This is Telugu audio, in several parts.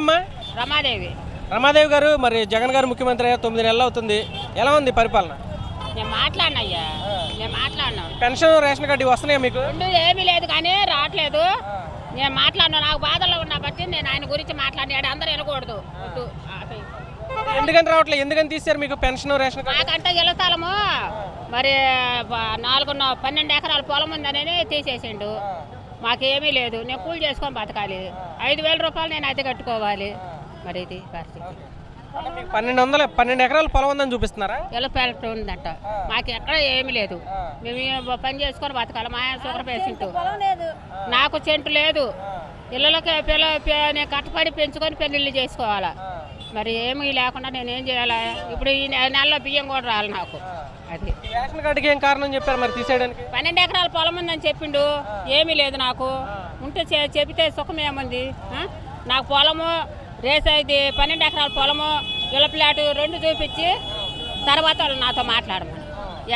అమ్మా రమాదేవి. రమాదేవి గారు మరి జగన్ గారు ముఖ్యమంత్రి అయ్యా తొమ్మిది నెలలు అవుతుంది. ఎలా ఉంది పరిపాలన? నేను నేను మాట్లాడినాను పెన్షన్ రేషన్ కార్డు వస్తున్నాయా మీకు? రెండు ఏమీ లేదు కానీ రావట్లేదు. నేను మాట్లాడినా నాకు బాధలో ఉన్నా బట్టి నేను ఆయన గురించి మాట్లాడినాడు అందరూ వద్దు. ఆపే. ఎందుకని రావట్లేదు? ఎందుకని తీశారు మీకు పెన్షన్ రేషన్ కార్డు? మాకంటే గెలుతాలము మరి బ- నాలుగున్న పన్నెండు ఎకరాల పొలం ఉందని తీసేసిండు. మాకేమీ లేదు. నేను కూలి చేసుకొని బతకాలి. ఐదు వేల రూపాయలు నేను అద్దె కట్టుకోవాలి. మరి ఇది పరిస్థితి. పన్నెండు వందల పన్నెండు ఎకరాల పొలం ఉందని చూపిస్తున్నారా? ఎలపేట ఉందంట. మాకు ఎక్కడ ఏమీ లేదు. మేము పని చేసుకొని బతకాలి. మా ఆయన షుగర్ పేషెంట్. నాకు చెంటు లేదు. ఇళ్ళకి పిల్ల పి- నేను కట్టపడి పెంచుకొని పెళ్ళిళ్ళు చేసుకోవాలా. మరి ఏమీ లేకుండా నేను ఏం చేయాలా? ఇప్పుడు ఈ నెలలో బియ్యం కూడా రాలి నాకు. అది. రేషన్ కార్డుకి ఏం కారణం చెప్పారు మరి తీసేయడానికి? పన్నెండు ఎకరాల పొలం ఉందని చెప్పిండు. ఏమీ లేదు నాకు. ఉంటే చెబితే సుఖం ఏముంది? నాకు పొలము రేస్ ఇది పన్నెండు ఎకరాల పొలము ఇళ్ళ ప్లాటు రెండు చూపించి తర్వాత వాళ్ళు నాతో మాట్లాడమని.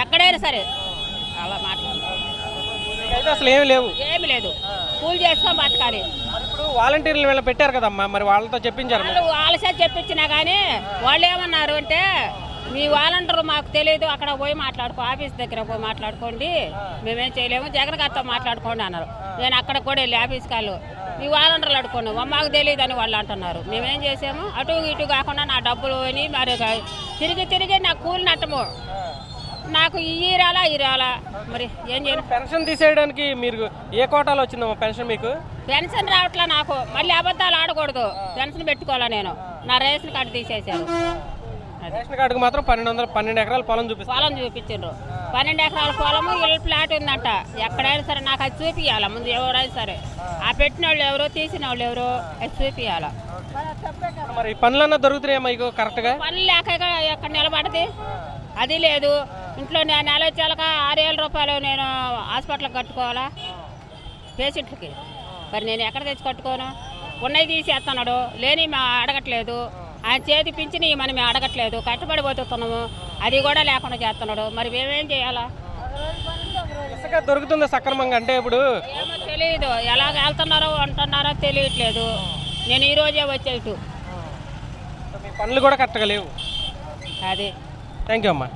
ఎక్కడైనా సరే. అలా మీకైతే అసలు ఏమీ లేవు. ఏమి లేదు. కూలి చేసుకొని బతకాలి. వాలంటీర్లు వీళ్ళ పెట్టారు కదమ్మా? మరి వాళ్ళతో చెప్పించారు వాళ్ళు ఆలస్య చెప్పించినా కానీ వాళ్ళు ఏమన్నారు అంటే మీ వాలంటీర్ మాకు తెలియదు అక్కడ పోయి మాట్లాడుకో ఆఫీస్ దగ్గర పోయి మాట్లాడుకోండి మేమేం చేయలేము జగన్ గారితో మాట్లాడుకోండి అన్నారు. నేను అక్కడ కూడా వెళ్ళి ఆఫీస్ కాళ్ళు మీ వాలంటీర్లు అడుకోండి మాకు తెలియదు అని వాళ్ళు అంటున్నారు. మేమేం చేసాము? అటు ఇటు కాకుండా నా డబ్బులు పోయి మరి తిరిగి తిరిగి నాకు కూలి నట్టము నాకు ఈ రాలా ఈ రాలా మరి ఏం చేయను? పెన్షన్ తీసేయడానికి మీరు ఏ కోటాలో వచ్చిందమ్మా పెన్షన్ మీకు? పెన్షన్ రావట్లే నాకు. మళ్ళీ అబద్ధాలు ఆడకూడదు. పెన్షన్ పెట్టుకోవాలా నేను. నా రేషన్ కార్డు అది. రేషన్ కార్డుకి మాత్రం పన్నెండు వందల పన్నెండు ఎకరాల పొలం చూపిస్తారు. పొలం చూపించిండ్రు. పన్నెండు ఎకరాల పొలము ఇళ్ళ ప్లాట్ ఉందంట. ఎక్కడైనా సరే నాకు అది చూపియాల ముందు ఎవరైనా సరే. ఆ పెట్టిన వాళ్ళు ఎవరో తీసిన వాళ్ళు ఎవరో అది చూపియాల మరి పనులన్నా దొరుకుతున్నాయా మీకు కరెక్ట్గా? పనులు లేక ఎక్కడ నిలబడది? అది లేదు. ఇంట్లో నేను నెల వచ్చాక ఆరు వేల రూపాయలు నేను హాస్పిటల్కి కట్టుకోవాలా? పేషెంట్లకి మరి నేను ఎక్కడ తెచ్చి కట్టుకోను? ఉన్నవి తీసేస్తున్నాడు లేని మేము అడగట్లేదు. ఆయన చేతి పింఛని మనం మేము అడగట్లేదు. కట్టుబడి పోతున్నాము అది కూడా లేకుండా చేస్తున్నాడు. మరి మేమేం చేయాలా? ఇసుక దొరుకుతుందా సక్రమంగా? అంటే ఇప్పుడు ఏమో తెలియదు ఎలా వెళ్తున్నారో అంటున్నారో తెలియట్లేదు. నేను ఈ రోజే వచ్చే ఇటు మీ పనులు కూడా కరెక్ట్గా లేవు. అది. థ్యాంక్ యూ అమ్మా.